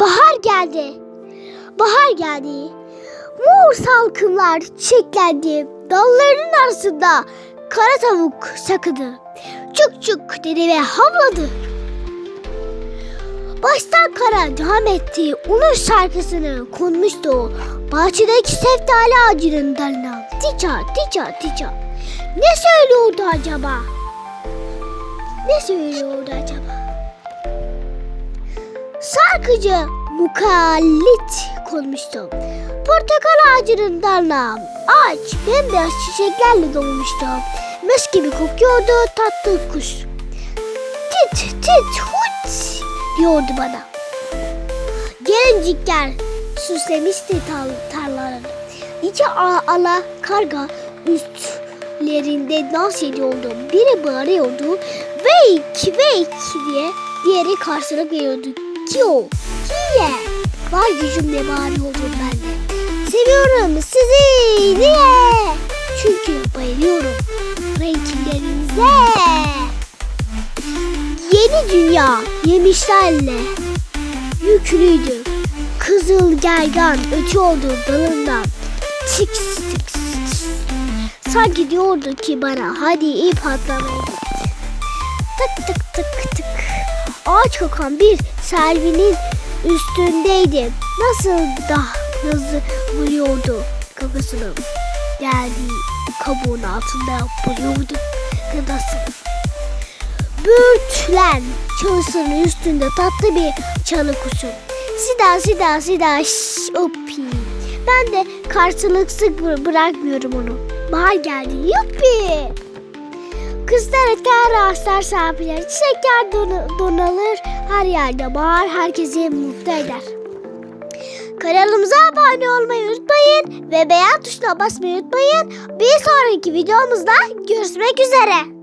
Bahar geldi. Bahar geldi. Mor salkımlar çiçeklendi. Dallarının arasında kara tavuk sakıdı. Çık çık dedi ve havladı. Baştan kara devam etti. Onun şarkısını konmuştu. Bahçedeki seftali ağacının dalına. Tica tica tica. Ne söylüyordu acaba? Ne söylüyordu acaba? Şarkıcı mukallit konmuştu. Portakal ağacının dalına ağaç bembeyaz çiçeklerle dolmuştu. Mis gibi kokuyordu tatlı kuş. Tit tit hut diyordu bana. Gelincikler süslemişti tar- tarlalarını. Nice a- ala karga üstlerinde dans ediyordu. Biri bağırıyordu. Wake wake diye. Diğeri karşılık veriyordu. Kyo, kiye. Var gücümle bağırıyordum ben de. Seviyorum sizi. Niye? Çünkü bayılıyorum renklerinize. Yeni dünya yemişlerle yüklüydü. Kızıl gergan ötüyordu dalından. Tık tık tık. Sanki diyordu ki bana hadi ip atlamaya git. Tık tık tık tık. Ağaç kokan bir selvinin üstündeydi. Nasıl da hızlı vuruyordu kafasını. Geldiği kabuğun altında buluyordu gıdasını. Bürçlen çalısının üstünde tatlı bir çalı kuşu. Sida sida sida şş, uppi. Ben de karşılıksız bı- bırakmıyorum onu. Bahar geldi yuppi. Kızlar eter ağaçlar serpiler. Çiçekler don- donalır. Her yerde bahar herkesi mutlu eder. Kanalımıza abone olmayı unutmayın ve beğen tuşuna basmayı unutmayın. Bir sonraki videomuzda görüşmek üzere.